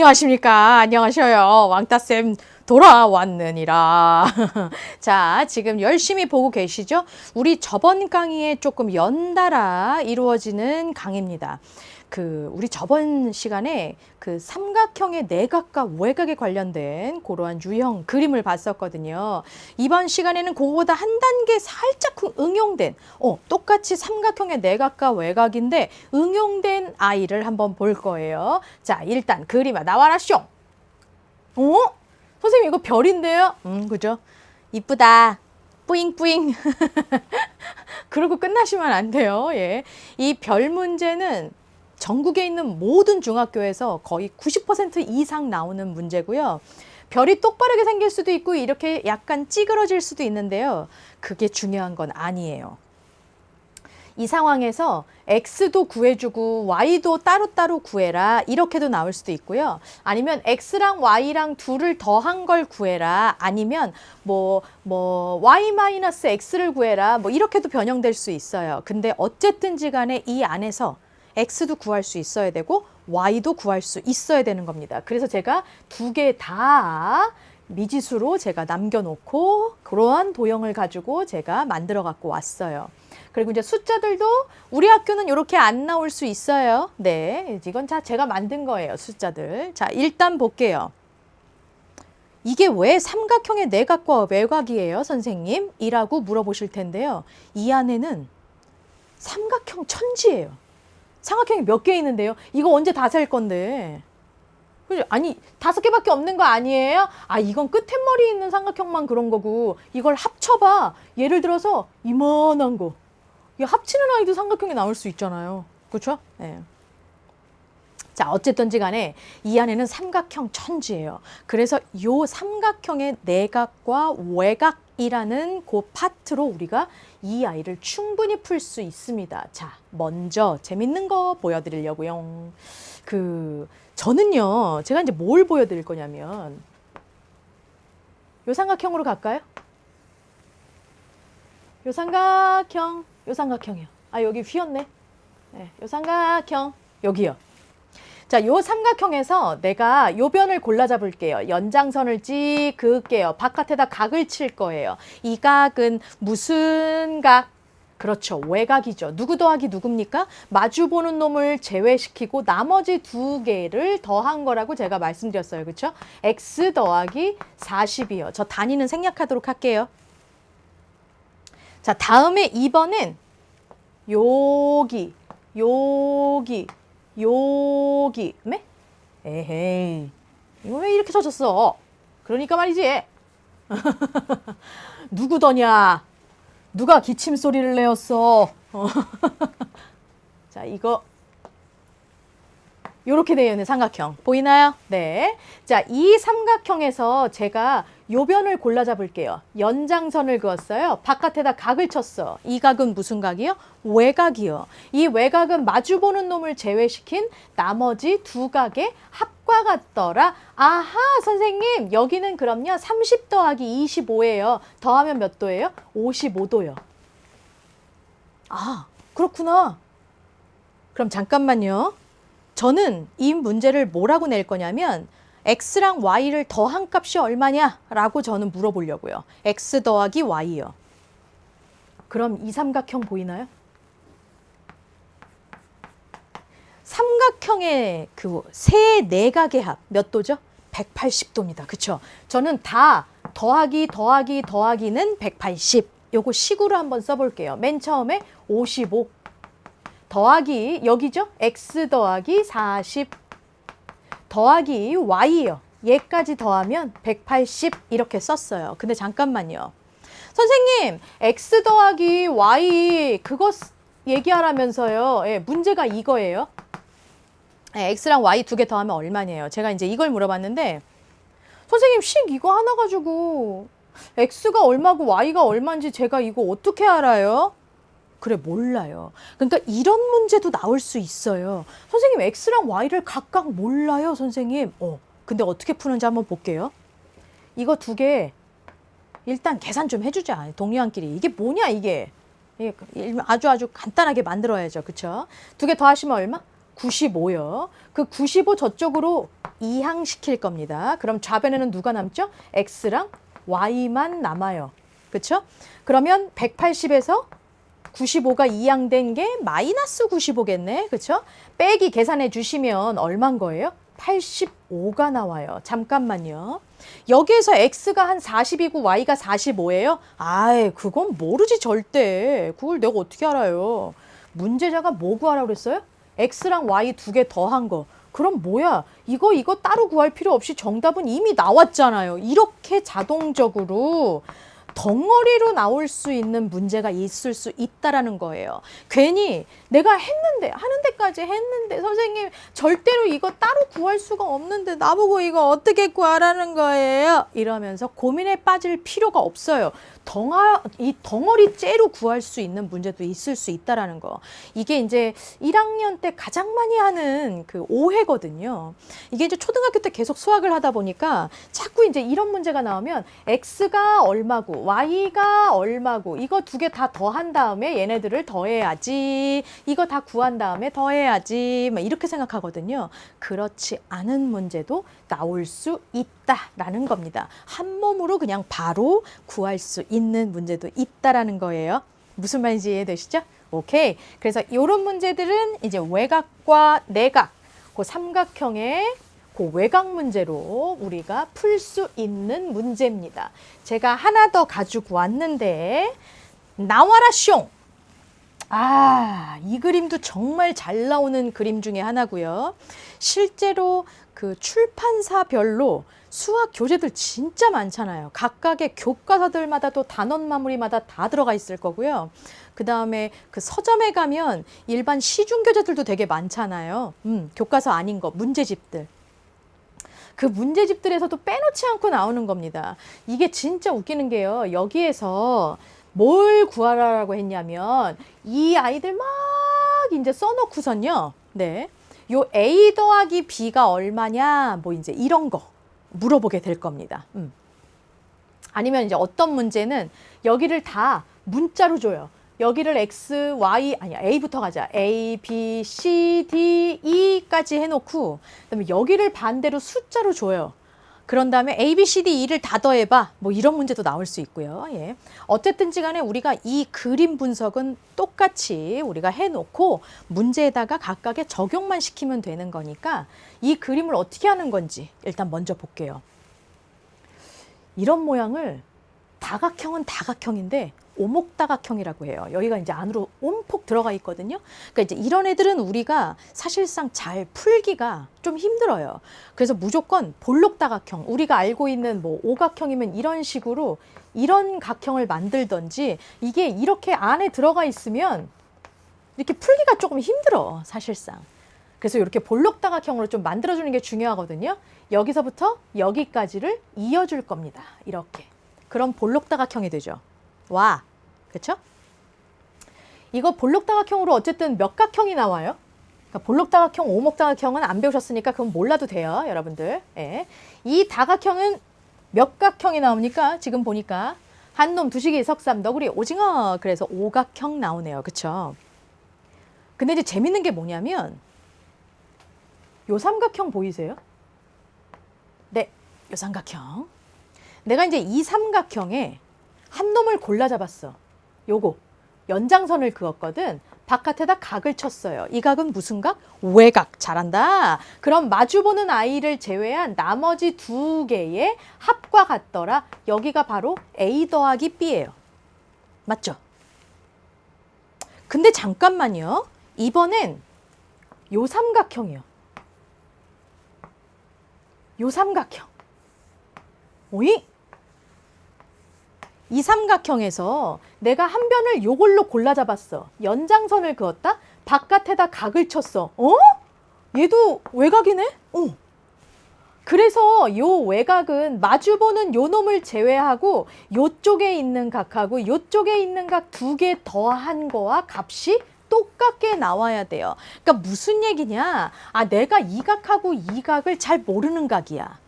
안녕하십니까. 안녕하셔요. 왕따쌤 돌아왔느니라. 자, 지금 열심히 보고 계시죠? 우리 저번 강의에 조금 연달아 이루어지는 강의입니다. 그, 우리 저번 시간에 그 삼각형의 내각과 외각에 관련된 그러한 유형 그림을 봤었거든요. 이번 시간에는 그거보다 한 단계 살짝 그 응용된, 어, 똑같이 삼각형의 내각과 외각인데 응용된 아이를 한번 볼 거예요. 자, 일단 그림아 나와라 쇼. 어? 선생님 이거 별인데요? 음, 그죠? 이쁘다. 뿌잉뿌잉. 그러고 끝나시면 안 돼요. 예. 이 별 문제는 전국에 있는 모든 중학교에서 거의 90% 이상 나오는 문제고요. 별이 똑바르게 생길 수도 있고 이렇게 약간 찌그러질 수도 있는데요. 그게 중요한 건 아니에요. 이 상황에서 x도 구해주고 y도 따로따로 구해라 이렇게도 나올 수도 있고요. 아니면 x랑 y랑 둘을 더한 걸 구해라 아니면 뭐 뭐 y 마이너스 x를 구해라 뭐 이렇게도 변형될 수 있어요. 근데 어쨌든지 간에 이 안에서 x도 구할 수 있어야 되고 y도 구할 수 있어야 되는 겁니다. 그래서 제가 두 개 다 미지수로 제가 남겨놓고 그러한 도형을 가지고 제가 만들어 갖고 왔어요. 그리고 이제 숫자들도 우리 학교는 이렇게 안 나올 수 있어요. 네, 이건 다 제가 만든 거예요. 숫자들. 자, 일단 볼게요. 이게 왜 삼각형의 내각과 외곽이에요, 선생님? 이라고 물어보실 텐데요. 이 안에는 삼각형 천지예요. 삼각형이 몇 개 있는데요. 이거 언제 다 셀 건데. 그죠? 아니, 다섯 개밖에 없는 거 아니에요? 아, 이건 끝에 머리 있는 삼각형만 그런 거고, 이걸 합쳐봐. 예를 들어서, 이만한 거. 이 합치는 아이도 삼각형이 나올 수 있잖아요. 그렇죠? 예. 자, 어쨌든지 간에 이 안에는 삼각형 천지예요. 그래서 요 삼각형의 내각과 외각이라는 그 파트로 우리가 이 아이를 충분히 풀 수 있습니다. 자, 먼저 재밌는 거 보여드리려고요. 그 저는요, 제가 이제 뭘 보여드릴 거냐면 요 삼각형으로 갈까요? 요 삼각형, 요 삼각형이요. 아 여기 휘었네. 네, 요 삼각형 여기요. 자, 요 삼각형에서 내가 요 변을 골라 잡을게요. 연장선을 찍 그을게요. 바깥에다 각을 칠 거예요. 이 각은 무슨 각? 그렇죠. 외각이죠. 누구 더하기 누굽니까? 마주 보는 놈을 제외시키고 나머지 두 개를 더한 거라고 제가 말씀드렸어요. 그렇죠? x 더하기 40이요. 저 단위는 생략하도록 할게요. 자, 다음에 2번은 여기, 여기, 여기. 네? 에헤이. 이거 왜 이렇게 쳐졌어? 그러니까 말이지. 누구더냐? 누가 기침 소리를 내었어? 어. 자, 이거 요렇게 되어 있는 삼각형 보이나요? 네. 자, 이 삼각형에서 제가 요변을 골라 잡을게요. 연장선을 그었어요. 바깥에다 각을 쳤어. 이 각은 무슨 각이요? 외각이요. 이 외각은 마주보는 놈을 제외시킨 나머지 두 각의 합과 같더라. 아하, 선생님. 여기는 그럼요. 30 더하기 25예요. 더하면 몇 도예요? 55도요. 아, 그렇구나. 그럼 잠깐만요. 저는 이 문제를 뭐라고 낼 거냐면 x랑 y를 더한 값이 얼마냐라고 저는 물어보려고요. x 더하기 y요. 그럼 이 삼각형 보이나요? 삼각형의 그 세 내각의 합 몇 도죠? 180도입니다. 그쵸? 저는 다 더하기 더하기 더하기는 180. 요거 식으로 한번 써볼게요. 맨 처음에 55 더하기 여기죠? x 더하기 40 더하기 y요. 얘까지 더하면 180 이렇게 썼어요. 근데 잠깐만요. 선생님, x 더하기 y 그거 쓰- 얘기하라면서요. 예, 문제가 이거예요. 예, x랑 y 두 개 더하면 얼마냐요? 제가 이제 이걸 물어봤는데 선생님 식 이거 하나 가지고 x가 얼마고 y가 얼마인지 제가 이거 어떻게 알아요? 그래 몰라요. 그러니까 이런 문제도 나올 수 있어요. 선생님 x랑 y를 각각 몰라요, 선생님. 어. 근데 어떻게 푸는지 한번 볼게요. 이거 두 개 일단 계산 좀 해주자. 동료한끼리 이게 뭐냐 이게. 이게 아주 아주 간단하게 만들어야죠, 그렇죠? 두 개 더 하시면 얼마? 95요. 그 95 저쪽으로 이항시킬 겁니다. 그럼 좌변에는 누가 남죠? x랑 y만 남아요. 그렇죠? 그러면 180에서 95가 이항된 게 마이너스 95겠네. 그렇죠? 빼기 계산해 주시면 얼마인 거예요? 85가 나와요. 잠깐만요. 여기에서 x가 한 40이고 y가 45예요? 아이, 그건 모르지 절대. 그걸 내가 어떻게 알아요? 문제자가 뭐 구하라고 그랬어요? x랑 y 두 개 더한 거. 그럼 뭐야? 이거 이거 따로 구할 필요 없이 정답은 이미 나왔잖아요. 이렇게 자동적으로 덩어리로 나올 수 있는 문제가 있을 수 있다라는 거예요. 괜히 내가 했는데 하는 데까지 했는데 선생님 절대로 이거 따로 구할 수가 없는데 나보고 이거 어떻게 구하라는 거예요? 이러면서 고민에 빠질 필요가 없어요. 덩아 이 덩어리 째로 구할 수 있는 문제도 있을 수 있다라는 거. 이게 이제 1학년 때 가장 많이 하는 그 오해거든요. 이게 이제 초등학교 때 계속 수학을 하다 보니까 자꾸 이제 이런 문제가 나오면 x가 얼마고 y가 얼마고 이거 두 개 다 더한 다음에 얘네들을 더해야지. 이거 다 구한 다음에 더해야지. 막 이렇게 생각하거든요. 그렇지 않은 문제도 나올 수 있다라는 겁니다. 한 몸으로 그냥 바로 구할 수 있는 문제도 있다라는 거예요. 무슨 말인지 이해되시죠? 오케이. 그래서 이런 문제들은 이제 외곽과 내각, 그 삼각형의 그 외곽 문제로 우리가 풀 수 있는 문제입니다. 제가 하나 더 가지고 왔는데 나와라 숑. 아, 이 그림도 정말 잘 나오는 그림 중에 하나고요. 실제로 그 출판사별로 수학 교재들 진짜 많잖아요. 각각의 교과서들마다 또 단원 마무리마다 다 들어가 있을 거고요. 그 다음에 그 서점에 가면 일반 시중 교재들도 되게 많잖아요. 음, 교과서 아닌 거, 문제집들. 그 문제집들에서도 빼놓지 않고 나오는 겁니다. 이게 진짜 웃기는 게요. 여기에서 뭘 구하라고 했냐면 이 아이들 막 이제 써놓고선요. 네. 요 A 더하기 B가 얼마냐 뭐 이제 이런 거 물어보게 될 겁니다. 음. 아니면 이제 어떤 문제는 여기를 다 문자로 줘요. 여기를 x, y 아니야 a부터 가자. a, b, c, d, e까지 해놓고 그다음에 여기를 반대로 숫자로 줘요. 그런 다음에 A, B, C, D, E를 다 더해봐. 뭐 이런 문제도 나올 수 있고요. 예. 어쨌든지 간에 우리가 이 그림 분석은 똑같이 우리가 해놓고 문제에다가 각각의 적용만 시키면 되는 거니까 이 그림을 어떻게 하는 건지 일단 먼저 볼게요. 이런 모양을 다각형은 다각형인데 오목다각형이라고 해요. 여기가 이제 안으로 온폭 들어가 있거든요. 그러니까 이제 이런 애들은 우리가 사실상 잘 풀기가 좀 힘들어요. 그래서 무조건 볼록다각형, 우리가 알고 있는 뭐 오각형이면 이런 식으로 이런 각형을 만들던지 이게 이렇게 안에 들어가 있으면 이렇게 풀기가 조금 힘들어, 사실상. 그래서 이렇게 볼록다각형으로 좀 만들어주는 게 중요하거든요. 여기서부터 여기까지를 이어줄 겁니다. 이렇게. 그럼 볼록다각형이 되죠. 와, 그렇죠? 이거 볼록다각형으로 어쨌든 몇 각형이 나와요? 그러니까 볼록다각형, 오목다각형은 안 배우셨으니까 그건 몰라도 돼요, 여러분들. 예. 이 다각형은 몇 각형이 나옵니까? 지금 보니까 한놈, 두시기, 석삼, 너구리, 오징어. 그래서 오각형 나오네요, 그렇죠? 근데 이제 재밌는 게 뭐냐면 요 삼각형 보이세요? 네, 요 삼각형. 내가 이제 이 삼각형에 한 놈을 골라 잡았어. 요거 연장선을 그었거든. 바깥에다 각을 쳤어요. 이 각은 무슨 각? 외각. 잘한다. 그럼 마주보는 아이를 제외한 나머지 두 개의 합과 같더라. 여기가 바로 A 더하기 B예요. 맞죠? 근데 잠깐만요. 이번엔 요 삼각형이요. 요 삼각형. 오이? 이 삼각형에서 내가 한 변을 요걸로 골라 잡았어. 연장선을 그었다? 바깥에다 각을 쳤어. 어? 얘도 외곽이네? 어. 그래서 요 외곽은 마주보는 요 놈을 제외하고 요쪽에 있는 각하고 요쪽에 있는 각 두 개 더한 거와 값이 똑같게 나와야 돼요. 그러니까 무슨 얘기냐? 아, 내가 이 각하고 이 각을 잘 모르는 각이야.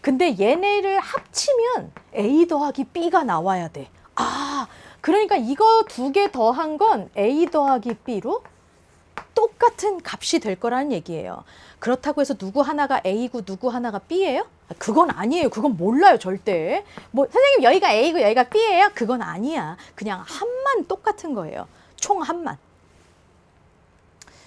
근데 얘네를 합치면 A 더하기 B가 나와야 돼. 아, 그러니까 이거 두 개 더한 건 A 더하기 B로 똑같은 값이 될 거라는 얘기예요. 그렇다고 해서 누구 하나가 A고 누구 하나가 B예요? 그건 아니에요. 그건 몰라요, 절대. 뭐 선생님 여기가 A고 여기가 B예요? 그건 아니야. 그냥 한만 똑같은 거예요. 총 한만.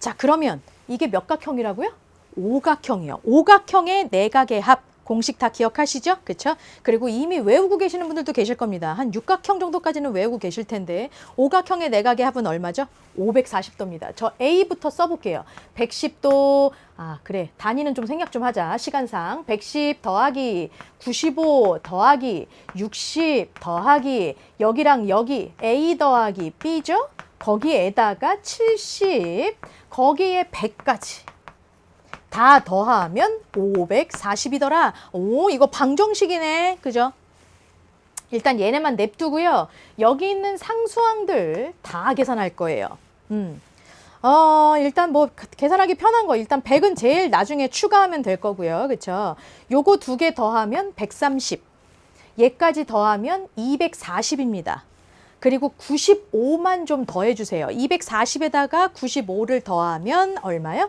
자, 그러면 이게 몇 각형이라고요? 오각형이요. 오각형의 내각의 합. 공식 다 기억하시죠? 그렇죠? 그리고 이미 외우고 계시는 분들도 계실 겁니다. 한 육각형 정도까지는 외우고 계실 텐데 오각형의 내각의 합은 얼마죠? 540도입니다. 저 A부터 써볼게요. 110도 아 그래 단위는 좀 생각 좀 하자 시간상 110 더하기 95 더하기 60 더하기 여기랑 여기 A 더하기 B죠? 거기에다가 70 거기에 100까지 다 더하면 540이더라. 오, 이거 방정식이네. 그죠? 일단 얘네만 냅두고요. 여기 있는 상수항들 다 계산할 거예요. 음. 어, 일단 뭐 계산하기 편한 거 일단 100은 제일 나중에 추가하면 될 거고요. 그쵸 요거 두 개 더하면 130. 얘까지 더하면 240입니다. 그리고 95만 좀 더해 주세요. 240에다가 95를 더하면 얼마요?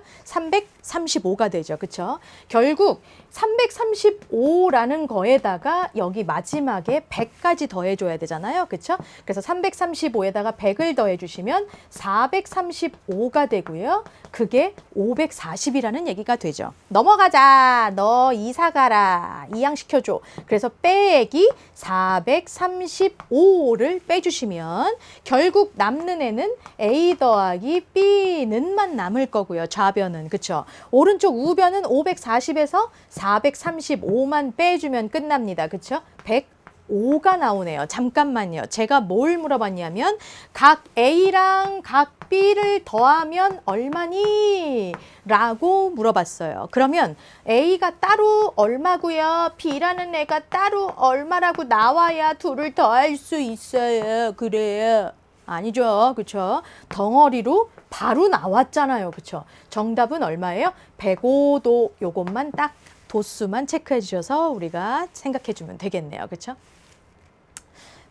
335가 되죠. 그쵸? 결국 335라는 거에다가 여기 마지막에 100까지 더해 줘야 되잖아요. 그쵸? 그래서 335에다가 100을 더해 주시면 435가 되고요. 그게 540이라는 얘기가 되죠. 넘어가자. 너 이사 가라. 이양시켜 줘. 그래서 빼기 435를 빼 주시면 결국 남는 애는 A 더하기 B는만 남을 거고요. 좌변은. 그쵸? 오른쪽 우변은 540에서 435만 빼주면 끝납니다. 그쵸? 105가 나오네요. 잠깐만요. 제가 뭘 물어봤냐면 각 A랑 각 B를 더하면 얼마니? 라고 물어봤어요. 그러면 A가 따로 얼마고요? B라는 애가 따로 얼마라고 나와야 둘을 더할 수 있어요. 그래요. 아니죠. 그쵸? 덩어리로 바로 나왔잖아요. 그쵸? 정답은 얼마예요? 105도 요것만 딱 도수만 체크해 주셔서 우리가 생각해 주면 되겠네요. 그쵸?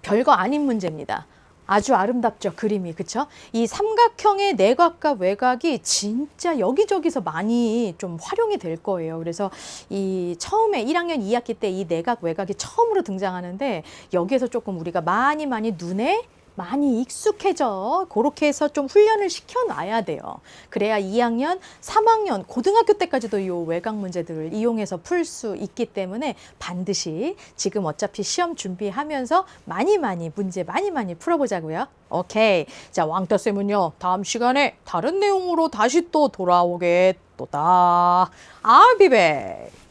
별거 아닌 문제입니다. 아주 아름답죠 그림이 그쵸? 이 삼각형의 내각과 외곽이 진짜 여기저기서 많이 좀 활용이 될 거예요. 그래서 이 처음에 1학년 2학기 때 이 내각 외곽이 처음으로 등장하는데 여기에서 조금 우리가 많이 많이 눈에 많이 익숙해져. 그렇게 해서 좀 훈련을 시켜놔야 돼요. 그래야 2학년, 3학년, 고등학교 때까지도 이 외곽 문제들을 이용해서 풀 수 있기 때문에 반드시 지금 어차피 시험 준비하면서 많이 많이 문제 많이 많이 풀어보자고요. 오케이. 자, 왕따쌤은요, 다음 시간에 다른 내용으로 다시 또 돌아오겠도다. Back.